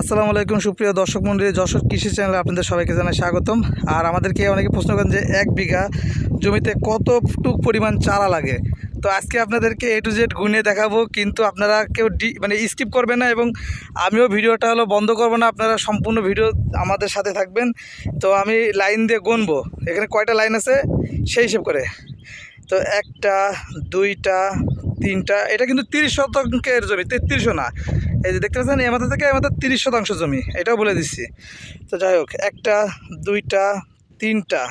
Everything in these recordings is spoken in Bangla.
আসসালামু আলাইকুম, সুপ্রিয় দর্শক মন্ডলী যশোর কৃষি চ্যানেলে আপনাদের সবাইকে জানাই স্বাগতম। আর আমাদেরকে অনেকে প্রশ্ন করেন যে, এক বিঘা জমিতে কতটুক পরিমাণ চারা লাগে? তো আজকে আপনাদেরকে এ টু জেড গুনে দেখাবো, কিন্তু আপনারা কেউ ডি মানে স্কিপ করবেন না এবং আমিও ভিডিওটা হলো বন্ধ করব না, আপনারা সম্পূর্ণ ভিডিও আমাদের সাথে থাকবেন। তো আমি লাইন দিয়ে গুনবো, এখানে কয়টা লাইন আছে? সেই হিসেব করে। তো একটা, দুইটা, তিনটা, এটা কিন্তু তিরিশ শতকের জমি, তেত্রিশও না। এই যে দেখতে পাচ্ছেন এ মাথা থেকে এ মাথা তিরিশ শতাংশ জমি, এটাও বলে দিচ্ছি। তো যাই হোক, একটা, দুইটা, তিনটা,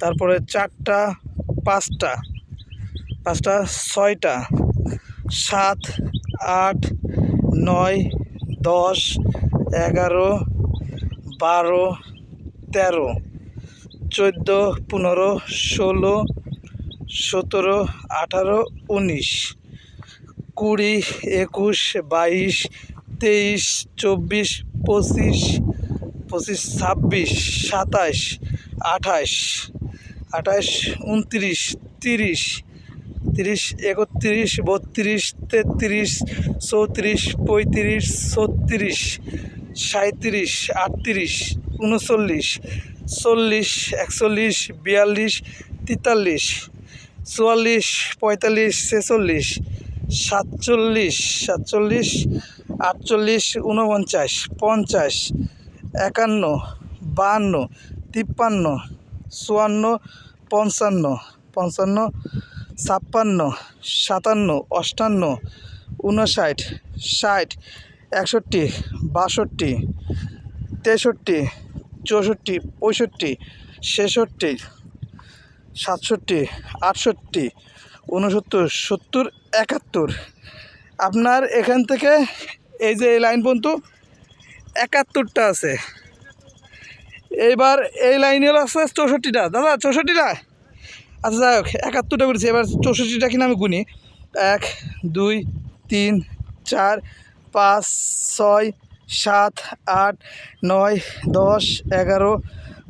তারপরে চারটা, পাঁচটা পাঁচটা, ছয়টা, সাত, আট, নয়, দশ, এগারো, বারো, তেরো, চোদ্দ, পনেরো, ষোলো, সতেরো, আঠারো, উনিশ। কুড়ি, একুশ, বাইশ, তেইশ, চব্বিশ, পঁচিশ পঁচিশ, ছাব্বিশ, সাতাশ, আঠাশ আঠাশ, উনত্রিশ, তিরিশ তিরিশ, একত্রিশ, বত্রিশ, তেত্রিশ, চৌত্রিশ, পঁয়ত্রিশ, ছত্রিশ সাঁত্রিশ আটত্রিশ, উনচল্লিশ, চল্লিশ, একচল্লিশ, বিয়াল্লিশ, তেতাল্লিশ, চুয়াল্লিশ, পঁয়তাল্লিশ, ছেচল্লিশ সাতচল্লিশ সাতচল্লিশ, আটচল্লিশ উনপঞ্চাশ পঞ্চাশ, একান্ন, বাহান্ন, তিপ্পান্ন, চুয়ান্ন, পঞ্চান্ন পঞ্চান্ন, ছাপ্পান্ন, সাতান্ন, অষ্টান্ন উনষাট ষাট, একষট্টি, বাষট্টি, তেষট্টি, চৌষট্টি, পঁয়ষট্টি, ছেষট্টি, সাতষট্টি, আটষট্টি উনসত্তর সত্তর, একাত্তর। আপনার এখান থেকে এই যে এই লাইন পর্যন্ত একাত্তরটা আছে। এইবার এই লাইন হলো আছে চৌষট্টিটা। দাদা, চৌষট্টিটা? আচ্ছা যাই হোক, একাত্তরটা করেছি। এবার চৌষট্টিটা কিনা আমি গুনি? এক, দুই, তিন, চার, পাঁচ, ছয়, সাত, আট, নয়, দশ, এগারো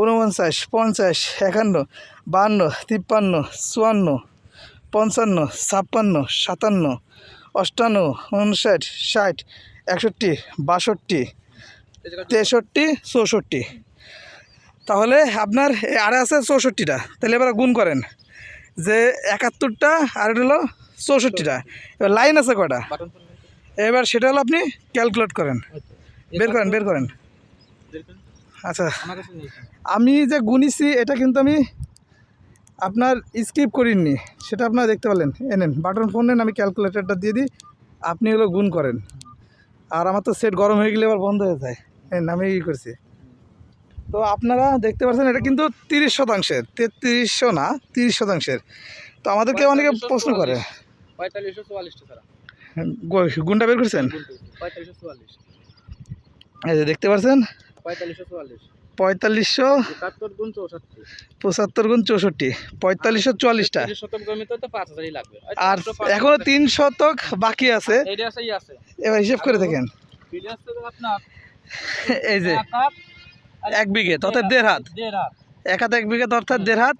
উনপঞ্চাশ পঞ্চাশ একান্ন বাহান্ন তিপ্পান্ন চুয়ান্ন পঞ্চান্ন ছাপ্পান্ন সাতান্ন অষ্টান্ন উনষাট ষাট একষট্টি বাষট্টি তেষট্টি চৌষট্টি। তাহলে আপনার এই আরে আছে চৌষট্টিটা তাহলে এবার গুণ করেন। যে একাত্তরটা আর হলো চৌষট্টিটা। এবার লাইন আছে কটা এবার সেটা হলো আপনি ক্যালকুলেট করেন বের করেন। বের করেন। আচ্ছা। আমি যে গুনিছি এটা কিন্তু আমি আপনার স্কিপ করিনি। সেটা আপনারা দেখতে পেলেন এনেন বাটন ফোন নেন আমি ক্যালকুলেটরটা দিয়ে দিই। আপনি হলো গুণ করেন। আর আমার তো সেট গরম হয়ে গেলে আবার বন্ধ হয়ে যায়। নেন আমি ই করছি। তো আপনারা দেখতে পাচ্ছেন এটা কিন্তু তিরিশ শতাংশের। তেত্রিশশো না তিরিশ শতাংশের। তো আমাদেরকে অনেকে প্রশ্ন করে। পঁয়তাল্লিশশো চুয়াল্লিশটা ছাড়া। গু- গুণটা বের করছেন? এই যে দেখতে পাচ্ছেন পঁয়তাল্লিশশো পঁচাত্তর গুণ চৌষট্টি পঁয়তাল্লিশশো চুয়াল্লিশটা। আর এখনও তিন শতক বাকি আছে। এবার হিসেব করে দেখেন। এই যে। এক বিঘে অর্থাৎ দেড় হাত। এক হাত এক বিঘে অর্থাৎ দেড় হাত।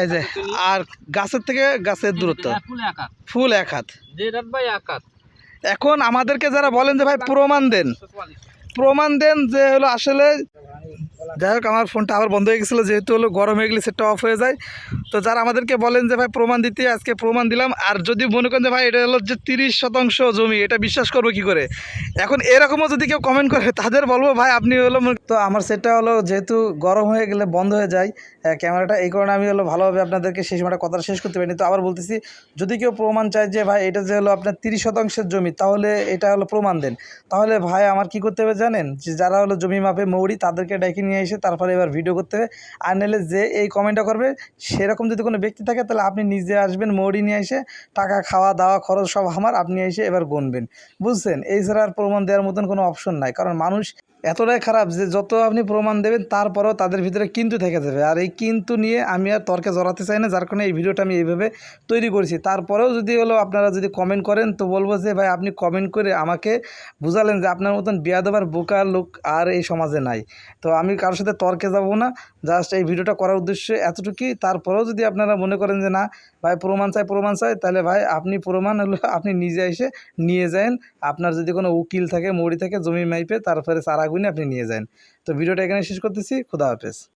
এই যে আর গাছের থেকে গাছের দূরত্ব। ফুল এক হাত। এখন আমাদেরকে যারা বলেন যে ভাই প্রমাণ দেন। প্রমাণ দেন যে হলো আসলে যাই হোক, আমার ফোনটা আবার বন্ধ হয়ে গেছিল, যেহেতু হলো গরম হয়ে গেলে সেটা অফ হয়ে যায়। তো যারা আমাদেরকে বলেন যে, ভাই, প্রমাণ দিতে, আজকে প্রমাণ দিলাম। আর যদি মনে করেন যে, ভাই, এটা হলো যে তিরিশ শতাংশ জমি, এটা বিশ্বাস করব কি করে? এখন এরকমও যদি কেউ কমেন্ট করে, তাদের বলব, ভাই, আপনি হলো তো আমার সেটটা হলো, যেহেতু গরম হয়ে গেলে বন্ধ হয়ে যায় ক্যামেরাটা, এই কারণে আমি হলো ভালোভাবে আপনাদেরকে সেই সময়টা কথাটা শেষ করতে পারিনি। তো আবার বলতেছি, যদি কেউ প্রমাণ চায় যে, ভাই, এটা যে হলো আপনার তিরিশ শতাংশের জমি, তাহলে এটা হলো প্রমাণ দেন। তাহলে ভাই, আমার কি করতে হবে জানেন? যে যারা হলো জমি মাপে মৌরি, তাদেরকে ডেকে নিয়ে এসে তারপরে এবার ভিডিও করতে হবে। আর নাহলে যে এই কমেন্টটা করবে, সেরকম যদি কোনো ব্যক্তি থাকে, তাহলে আপনি নিজে আসবেন, মৌরি নিয়ে এসে টাকা, খাওয়া, দাওয়া, খরচ সব আমার, আপনি এসে এবার গুনবেন। বুঝছেন? এই ছাড়া আর প্রমাণ দেওয়ার মতন কোনো অপশন নাই। কারণ মানুষ এতটাই খারাপ যে যত আপনি প্রমাণ দেবেন, তারপরেও তাদের ভিতরে কিন্তু থেকে যাবে। আর এই কিন্তু নিয়ে আমি আর তর্কে জড়াতে চাই না, যার কারণে এই ভিডিওটা আমি এইভাবে তৈরি করেছি। তারপরেও যদি হলো আপনারা যদি কমেন্ট করেন, তো বলব যে, ভাই, আপনি কমেন্ট করে আমাকে বুঝালেন যে, আপনার মতন বিয়া দেবার বোকা লোক আর এই সমাজে নাই। তো আমি কারোর সাথে তর্কে যাব না। জাস্ট এই ভিডিওটা করার উদ্দেশ্যে এতটুকুই। তারপরেও যদি আপনারা মনে করেন যে, না, ভাই, প্রমাণ চাই প্রমাণ চাই, তাহলে ভাই, আপনি প্রমাণ হলো, আপনি নিজে এসে নিয়ে যান। আপনার যদি কোনো উকিল থাকে, মৌরি থাকে, জমি মাইপে, তারপরে চারা গুনে আপনি নিয়ে যান। তো ভিডিওটা এখানে শেষ করতেছি খুদা হাফেজ।